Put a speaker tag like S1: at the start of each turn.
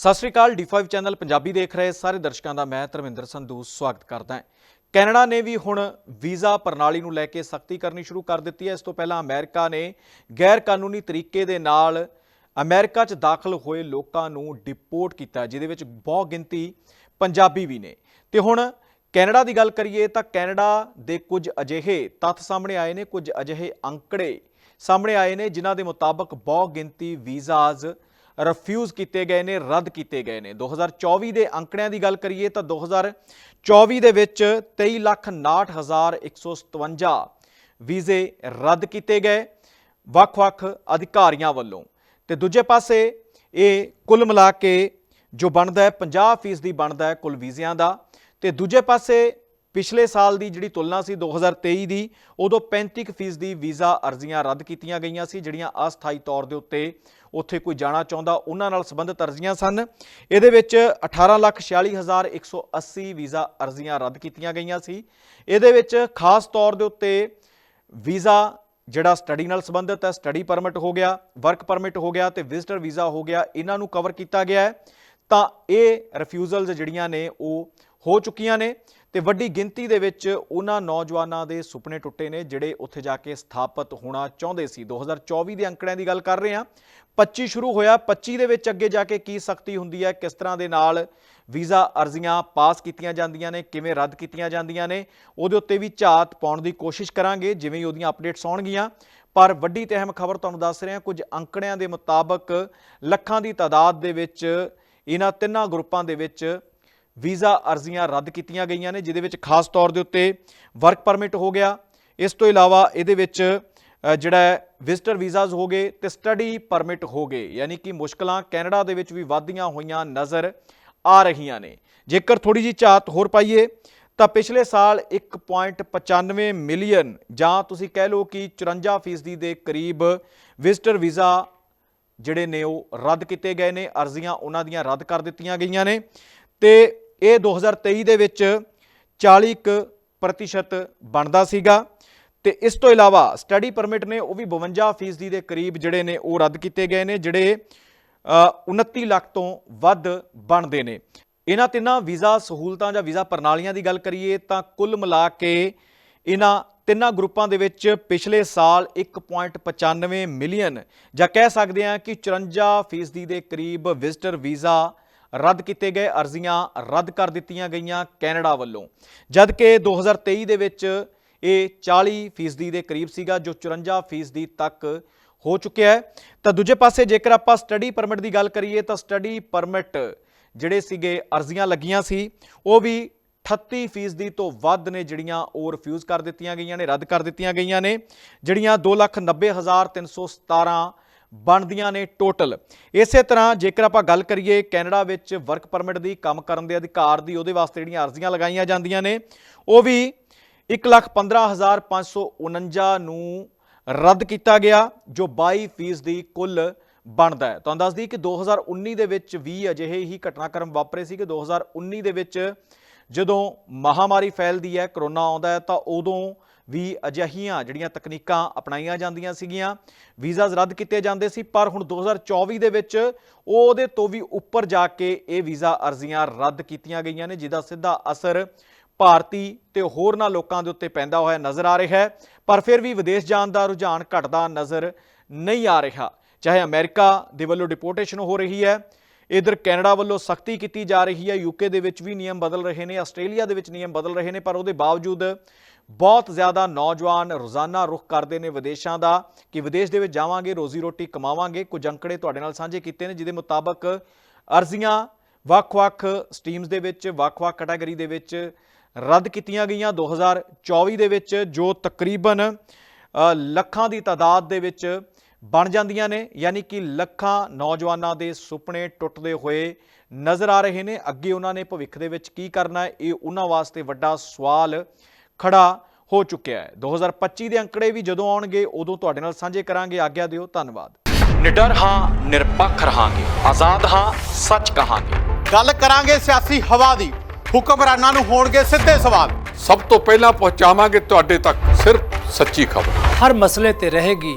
S1: ਸਤਿ ਸ਼੍ਰੀ ਅਕਾਲ D5 channel Punjabi ਦੇਖ ਰਹੇ ਸਾਰੇ ਦਰਸ਼ਕਾਂ ਦਾ ਮੈਂ ਧਰਮਿੰਦਰ ਸੰਧੂ ਸਵਾਗਤ ਕਰਦਾ ਹਾਂ। ਕੈਨੇਡਾ ਨੇ ਵੀ ਹੁਣ ਵੀਜ਼ਾ ਪ੍ਰਣਾਲੀ ਨੂੰ ਲੈ ਕੇ ਸਖਤੀ ਕਰਨੀ ਸ਼ੁਰੂ ਕਰ ਦਿੱਤੀ ਹੈ। ਇਸ ਤੋਂ ਪਹਿਲਾਂ ਅਮਰੀਕਾ ਨੇ ਗੈਰ ਕਾਨੂੰਨੀ ਤਰੀਕੇ ਦੇ ਨਾਲ ਅਮਰੀਕਾ 'ਚ ਦਾਖਲ ਹੋਏ ਲੋਕਾਂ ਨੂੰ ਡਿਪੋਰਟ ਕੀਤਾ ਜਿਹਦੇ ਵਿੱਚ ਬਹੁਤ ਗਿਣਤੀ ਪੰਜਾਬੀ ਵੀ ਨੇ। ਤੇ ਹੁਣ ਕੈਨੇਡਾ ਦੀ ਗੱਲ ਕਰੀਏ ਤਾਂ ਕੈਨੇਡਾ ਦੇ ਕੁਝ ਅਜਿਹੇ ਤੱਥ ਸਾਹਮਣੇ ਆਏ ਨੇ, ਕੁਝ ਅਜਿਹੇ ਅੰਕੜੇ ਸਾਹਮਣੇ ਆਏ ਨੇ, ਜਿਨ੍ਹਾਂ ਦੇ ਮੁਤਾਬਕ ਬਹੁਤ ਗਿਣਤੀ ਵੀਜ਼ਾਜ਼ ਰਿਫਿਊਜ਼ ਕੀਤੇ ਗਏ ਨੇ ਰੱਦ ਕੀਤੇ ਗਏ ਨੇ। 2024 ਦੇ ਅੰਕੜਿਆਂ ਦੀ ਗੱਲ ਕਰੀਏ ਤਾਂ 2024 ਦੇ ਵਿੱਚ 23,59,157 ਵੀਜ਼ੇ ਰੱਦ ਕੀਤੇ ਗਏ ਵੱਖ-ਵੱਖ ਅਧਿਕਾਰੀਆਂ ਵੱਲੋਂ। ਤੇ ਦੂਜੇ ਪਾਸੇ ਇਹ ਕੁੱਲ ਮਿਲਾ ਕੇ ਜੋ ਬਣਦਾ ਹੈ 50% ਦੀ ਬਣਦਾ ਹੈ ਕੁੱਲ ਵੀਜ਼ਿਆਂ ਦਾ। ਤੇ ਦੂਜੇ ਪਾਸੇ ਪਿਛਲੇ ਸਾਲ ਦੀ ਜਿਹੜੀ ਤੁਲਨਾ ਸੀ 2023 ਦੀ, ਉਦੋਂ 35% ਦੀ ਵੀਜ਼ਾ ਅਰਜ਼ੀਆਂ ਰੱਦ ਕੀਤੀਆਂ ਗਈਆਂ ਸੀ, ਜਿਹੜੀਆਂ ਅਸਥਾਈ ਤੌਰ ਦੇ ਉੱਤੇ ਉੱਥੇ ਕੋਈ ਜਾਣਾ ਚਾਹੁੰਦਾ, ਉਹਨਾਂ ਨਾਲ ਸੰਬੰਧਿਤ ਅਰਜ਼ੀਆਂ ਸਨ। ਇਹਦੇ ਵਿੱਚ 1846180 ਵੀਜ਼ਾ ਅਰਜ਼ੀਆਂ ਰੱਦ ਕੀਤੀਆਂ ਗਈਆਂ ਸੀ। ਇਹਦੇ ਵਿੱਚ ਖਾਸ ਤੌਰ ਦੇ ਉੱਤੇ ਵੀਜ਼ਾ ਜਿਹੜਾ ਸਟੱਡੀ ਨਾਲ ਸੰਬੰਧਿਤ ਹੈ, ਸਟੱਡੀ ਪਰਮਿਟ ਹੋ ਗਿਆ, ਵਰਕ ਪਰਮਿਟ ਹੋ ਗਿਆ ਤੇ ਵਿਜ਼ਟਰ ਵੀਜ਼ਾ ਹੋ ਗਿਆ, ਇਹਨਾਂ ਨੂੰ ਕਵਰ ਕੀਤਾ ਗਿਆ ਹੈ। ਤਾਂ ਇਹ ਰਿਫਿਊਜ਼ਲਸ ਜਿਹੜੀਆਂ ਨੇ, ਉਹ ਹੋ ਚੁੱਕੀਆਂ ਨੇ। ਤੇ ਵੱਡੀ ਗਿਣਤੀ ਦੇ ਵਿੱਚ ਉਹਨਾਂ ਨੌਜਵਾਨਾਂ ਦੇ ਸੁਪਨੇ ਟੁੱਟੇ ਨੇ, ਜਿਹੜੇ ਉੱਥੇ ਜਾ ਕੇ ਸਥਾਪਿਤ ਹੋਣਾ ਚਾਹੁੰਦੇ ਸੀ। 2024 ਦੇ ਅੰਕੜਿਆਂ ਦੀ ਗੱਲ ਕਰ ਰਹੇ ਹਾਂ। 25 ਸ਼ੁਰੂ ਹੋਇਆ 25 ਦੇ ਵਿੱਚ ਅੱਗੇ ਜਾ ਕੇ ਕੀ ਸਖਤੀ ਹੁੰਦੀ ਹੈ, ਕਿਸ ਤਰ੍ਹਾਂ ਦੇ ਨਾਲ ਵੀਜ਼ਾ ਅਰਜ਼ੀਆਂ ਪਾਸ ਕੀਤੀਆਂ ਜਾਂਦੀਆਂ ਨੇ, ਕਿਵੇਂ ਰੱਦ ਕੀਤੀਆਂ ਜਾਂਦੀਆਂ ਨੇ, ਉਹਦੇ ਉੱਤੇ ਵੀ ਝਾਤ ਪਾਉਣ ਦੀ ਕੋਸ਼ਿਸ਼ ਕਰਾਂਗੇ, ਜਿਵੇਂ ਉਹਦੀਆਂ ਅਪਡੇਟਸ ਆਉਣਗੀਆਂ। ਪਰ ਵੱਡੀ ਤੇ ਅਹਿਮ ਖਬਰ ਤੁਹਾਨੂੰ ਦੱਸ ਰਹੇ ਹਾਂ ਕੁਝ ਅੰਕੜਿਆਂ ਦੇ ਮੁਤਾਬਕ ਲੱਖਾਂ ਦੀ ਤਾਦਾਦ ਦੇ ਵਿੱਚ ਇਹਨਾਂ ਤਿੰਨਾਂ ਗਰੁੱਪਾਂ ਦੇ ਵਿੱਚ ਵੀਜ਼ਾ ਅਰਜ਼ੀਆਂ ਰੱਦ ਕੀਤੀਆਂ ਗਈਆਂ ਨੇ, ਜਿਹਦੇ ਵਿੱਚ ਖਾਸ ਤੌਰ ਦੇ ਉੱਤੇ ਵਰਕ ਪਰਮਿਟ ਹੋ ਗਿਆ। ਇਸ ਤੋਂ ਇਲਾਵਾ ਇਹਦੇ ਵਿੱਚ ਜਿਹੜਾ ਵਿਜ਼ਟਰ ਵੀਜ਼ਾਜ਼ ਹੋ ਗਏ ਤੇ ਸਟੱਡੀ ਪਰਮਿਟ ਹੋ ਗਏ। ਯਾਨੀ ਕਿ ਮੁਸ਼ਕਲਾਂ ਕੈਨੇਡਾ ਦੇ ਵਿੱਚ ਵੀ ਵਧਦੀਆਂ ਹੋਈਆਂ ਨਜ਼ਰ ਆ ਰਹੀਆਂ ਨੇ। ਜੇਕਰ ਥੋੜੀ ਜੀ ਝਾਤ ਹੋਰ ਪਾਈਏ, ਤਾਂ ਪਿਛਲੇ ਸਾਲ 1.95 ਮਿਲੀਅਨ ਜਾਂ ਤੁਸੀਂ ਕਹਿ ਲਓ ਕਿ 54% ਦੇ ਕਰੀਬ ਵਿਜ਼ਟਰ ਵੀਜ਼ਾ ਜਿਹੜੇ ਨੇ ਉਹ ਰੱਦ ਕੀਤੇ ਗਏ ਨੇ, ਅਰਜ਼ੀਆਂ ਉਹਨਾਂ ਦੀਆਂ ਰੱਦ ਕਰ ਦਿੱਤੀਆਂ ਗਈਆਂ ਨੇ। ਤੇ ਇਹ 2023 ਦੇ ਵਿੱਚ 40 ਕੁ ਪ੍ਰਤੀਸ਼ਤ ਬਣਦਾ ਸੀਗਾ ਤੇ ਇਸ ਤੋਂ ਇਲਾਵਾ ਸਟੱਡੀ ਪਰਮਿਟ ਨੇ ਉਹ ਵੀ 52% ਦੇ ਕਰੀਬ ਜਿਹੜੇ ਨੇ ਉਹ ਰੱਦ ਕੀਤੇ ਗਏ ਨੇ ਜਿਹੜੇ ਅ, 29 ਲੱਖ ਤੋਂ ਵੱਧ ਬਣਦੇ ਨੇ। ਇਹਨਾਂ ਤਿੰਨਾਂ ਵੀਜ਼ਾ ਸਹੂਲਤਾਂ ਜਾਂ ਵੀਜ਼ਾ ਪ੍ਰਣਾਲੀਆਂ ਦੀ ਗੱਲ ਕਰੀਏ ਤਾਂ ਕੁੱਲ ਮਿਲਾ ਕੇ ਇਹਨਾਂ ਤਿੰਨਾਂ ਗਰੁੱਪਾਂ ਦੇ ਵਿੱਚ ਪਿਛਲੇ ਸਾਲ 1.95 ਮਿਲੀਅਨ ਜਾਂ ਕਹਿ ਸਕਦੇ ਹਾਂ ਕਿ 54% ਦੇ ਕਰੀਬ ਵਿਜ਼ਟਰ ਵੀਜ਼ਾ ਰੱਦ ਕੀਤੇ ਗਏ ਅਰਜ਼ੀਆਂ ਰੱਦ ਕਰ ਦਿੱਤੀਆਂ ਗਈਆਂ ਕੈਨੇਡਾ ਵੱਲੋਂ। ਜਦ ਕਿ 2023 ਦੇ ਵਿੱਚ ਇਹ 40% ਦੇ ਕਰੀਬ ਸੀਗਾ, ਜੋ 54% ਤੱਕ ਹੋ ਚੁੱਕਿਆ ਹੈ। ਤਾਂ ਦੂਜੇ ਪਾਸੇ ਜੇਕਰ ਆਪਾਂ ਸਟੱਡੀ ਪਰਮਿਟ ਦੀ ਗੱਲ ਕਰੀਏ, ਤਾਂ ਸਟੱਡੀ ਪਰਮਿਟ ਜਿਹੜੇ ਸੀਗੇ ਅਰਜ਼ੀਆਂ ਲੱਗੀਆਂ ਸੀ, ਉਹ ਵੀ 38% ਤੋਂ ਵੱਧ ਨੇ ਜਿਹੜੀਆਂ ਉਹ ਰਿਫਿਊਜ਼ ਕਰ ਦਿੱਤੀਆਂ ਗਈਆਂ ਨੇ, ਰੱਦ ਕਰ ਦਿੱਤੀਆਂ ਗਈਆਂ ਨੇ, ਜਿਹੜੀਆਂ 290317 ਬਣਦੀਆਂ ਨੇ ਟੋਟਲ। ਇਸੇ ਤਰ੍ਹਾਂ ਜੇਕਰ ਆਪਾਂ ਗੱਲ ਕਰੀਏ ਕੈਨੇਡਾ ਵਿੱਚ ਵਰਕ ਪਰਮਿਟ ਦੀ ਕੰਮ ਕਰਨ ਦੇ ਅਧਿਕਾਰ ਦੀ, ਉਹਦੇ ਵਾਸਤੇ ਜਿਹੜੀਆਂ ਅਰਜ਼ੀਆਂ ਲਗਾਈਆਂ ਜਾਂਦੀਆਂ ਨੇ, ਉਹ ਵੀ 115549 ਨੂੰ ਰੱਦ ਕੀਤਾ ਗਿਆ, ਜੋ 22% ਦੀ ਕੁੱਲ ਬਣਦਾ ਹੈ। ਤੁਹਾਨੂੰ ਦੱਸ ਦਈਏ ਕਿ 2019 ਦੇ ਵਿੱਚ ਵੀ ਅਜਿਹੇ ਹੀ ਘਟਨਾਕ੍ਰਮ ਵਾਪਰੇ ਸੀ ਕਿ 2019 ਦੇ ਵਿੱਚ ਜਦੋਂ ਮਹਾਮਾਰੀ ਫੈਲਦੀ ਹੈ, ਕਰੋਨਾ ਆਉਂਦਾ ਹੈ, ਤਾਂ ਉਦੋਂ ਵੀ ਅਜਿਹੀਆਂ ਜਿਹੜੀਆਂ ਤਕਨੀਕਾਂ ਅਪਣਾਈਆਂ ਜਾਂਦੀਆਂ ਸੀਗੀਆਂ, ਵੀਜ਼ਾਜ਼ ਰੱਦ ਕੀਤੇ ਜਾਂਦੇ ਸੀ, ਪਰ ਹੁਣ 2024 ਦੇ ਵਿੱਚ ਉਹਦੇ ਤੋਂ ਵੀ ਉੱਪਰ ਜਾ ਕੇ ਇਹ ਵੀਜ਼ਾ ਅਰਜ਼ੀਆਂ ਰੱਦ ਕੀਤੀਆਂ ਗਈਆਂ ਨੇ, ਜਿਹਦਾ ਸਿੱਧਾ ਅਸਰ ਭਾਰਤੀ ਤੇ ਹੋਰਨਾਂ ਲੋਕਾਂ ਦੇ ਉੱਤੇ ਪੈਂਦਾ ਹੋਇਆ ਨਜ਼ਰ ਆ ਰਿਹਾ ਹੈ। ਪਰ ਫਿਰ ਵੀ ਵਿਦੇਸ਼ ਜਾਣ ਦਾ ਰੁਝਾਨ ਘਟਦਾ ਨਜ਼ਰ ਨਹੀਂ ਆ ਰਿਹਾ। ਚਾਹੇ ਅਮਰੀਕਾ ਦੇ ਵੱਲੋਂ ਡਿਪੋਰਟੇਸ਼ਨ ਹੋ ਰਹੀ ਹੈ ਇਧਰ ਕੈਨੇਡਾ ਵੱਲੋਂ ਸਖਤੀ ਕੀਤੀ ਜਾ ਰਹੀ ਹੈ। ਯੂਕੇ ਦੇ ਵਿੱਚ ਵੀ ਨਿਯਮ ਬਦਲ ਰਹੇ ਨੇ, ਆਸਟ੍ਰੇਲੀਆ ਦੇ ਵਿੱਚ ਨਿਯਮ ਬਦਲ ਰਹੇ ਨੇ, ਪਰ ਉਹਦੇ ਬਾਵਜੂਦ ਬਹੁਤ ਜ਼ਿਆਦਾ ਨੌਜਵਾਨ ਰੋਜ਼ਾਨਾ ਰੁਖ ਕਰਦੇ ਨੇ ਵਿਦੇਸ਼ਾਂ ਦਾ ਕਿ ਵਿਦੇਸ਼ ਦੇ ਵਿੱਚ ਜਾਵਾਂਗੇ ਰੋਜ਼ੀ ਰੋਟੀ ਕਮਾਵਾਂਗੇ। ਕੁਝ ਅੰਕੜੇ ਤੁਹਾਡੇ ਨਾਲ ਸਾਂਝੇ ਕੀਤੇ ਨੇ, ਜਿਹਦੇ ਮੁਤਾਬਕ ਅਰਜ਼ੀਆਂ ਵੱਖ-ਵੱਖ ਸਟਰੀਮਸ ਦੇ ਵਿੱਚ, ਵੱਖ-ਵੱਖ ਕੈਟਾਗਰੀ ਦੇ ਵਿੱਚ ਰੱਦ ਕੀਤੀਆਂ ਗਈਆਂ। 2024 ਦੇ ਵਿੱਚ ਜੋ ਤਕਰੀਬਨ ਲੱਖਾਂ ਦੀ ਤਾਦਾਦ ਦੇ ਵਿੱਚ ਬਣ ਜਾਂਦੀਆਂ ਨੇ ਯਾਨੀ ਕਿ ਲੱਖਾਂ ਨੌਜਵਾਨਾਂ ਦੇ ਸੁਪਨੇ ਟੁੱਟਦੇ ਹੋਏ ਨਜ਼ਰ ਆ ਰਹੇ ਨੇ। ਅੱਗੇ ਉਹਨਾਂ ਨੇ ਭਵਿੱਖ ਦੇ ਵਿੱਚ ਕੀ ਕਰਨਾ ਹੈ ਇਹ ਉਹਨਾਂ ਵਾਸਤੇ ਵੱਡਾ ਸਵਾਲ ਖੜਾ ਹੋ ਚੁੱਕਿਆ ਹੈ। 2025 ਦੇ ਅੰਕੜੇ ਵੀ ਜਦੋਂ ਆਉਣਗੇ ਉਦੋਂ ਤੁਹਾਡੇ ਨਾਲ ਸਾਂਝੇ ਕਰਾਂਗੇ। ਆਗਿਆ ਦਿਓ ਧੰਨਵਾਦ। ਨਿਡਰ ਹਾਂ ਨਿਰਪੱਖ ਰਹਾਂਗੇ। ਆਜ਼ਾਦ ਹਾਂ ਸੱਚ ਕਹਾਂਗੇ।
S2: ਗੱਲ ਕਰਾਂਗੇ ਸਿਆਸੀ ਹਵਾ ਦੀ। ਹੁਕਮਰਾਨਾਂ ਨੂੰ ਹੋਣਗੇ ਸਿੱਧੇ ਸਵਾਲ।
S3: ਸਭ ਤੋਂ ਪਹਿਲਾਂ ਪਹੁੰਚਾਵਾਂਗੇ ਤੁਹਾਡੇ ਤੱਕ ਸਿਰਫ ਸੱਚੀ ਖਬਰ।
S4: ਹਰ ਮਸਲੇ ਤੇ ਰਹੇਗੀ